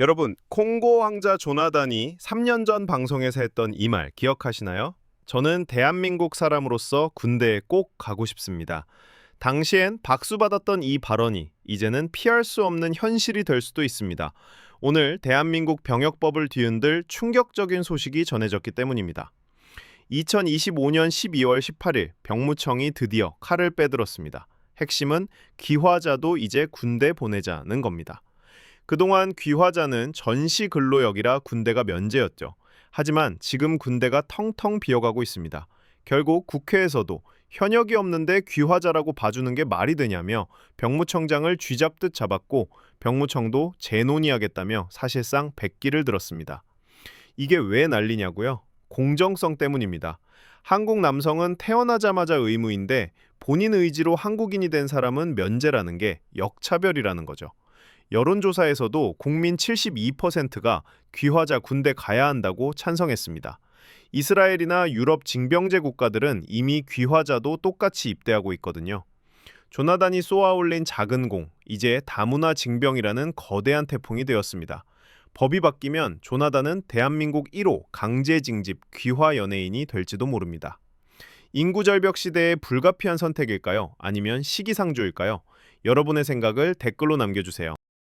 여러분, 콩고 왕자 조나단이 3년 전 방송에서 했던 이 말 기억하시나요? 저는 대한민국 사람으로서 군대에 꼭 가고 싶습니다. 당시엔 박수받았던 이 발언이 이제는 피할 수 없는 현실이 될 수도 있습니다. 오늘 대한민국 병역법을 뒤흔들 충격적인 소식이 전해졌기 때문입니다. 2025년 12월 18일 병무청이 드디어 칼을 빼들었습니다. 핵심은 귀화자도 이제 군대 보내자는 겁니다. 그동안 귀화자는 전시 근로역이라 군대가 면제였죠. 하지만 지금 군대가 텅텅 비어가고 있습니다. 결국 국회에서도 현역이 없는데 귀화자라고 봐주는 게 말이 되냐며 병무청장을 쥐잡듯 잡았고 병무청도 재논의하겠다며 사실상 백기를 들었습니다. 이게 왜 난리냐고요? 공정성 때문입니다. 한국 남성은 태어나자마자 의무인데 본인 의지로 한국인이 된 사람은 면제라는 게 역차별이라는 거죠. 여론조사에서도 국민 72%가 귀화자 군대 가야 한다고 찬성했습니다. 이스라엘이나 유럽 징병제 국가들은 이미 귀화자도 똑같이 입대하고 있거든요. 조나단이 쏘아올린 작은 공, 이제 다문화 징병이라는 거대한 태풍이 되었습니다. 법이 바뀌면 조나단은 대한민국 1호 강제 징집 귀화 연예인이 될지도 모릅니다. 인구 절벽 시대의 불가피한 선택일까요? 아니면 시기상조일까요? 여러분의 생각을 댓글로 남겨주세요.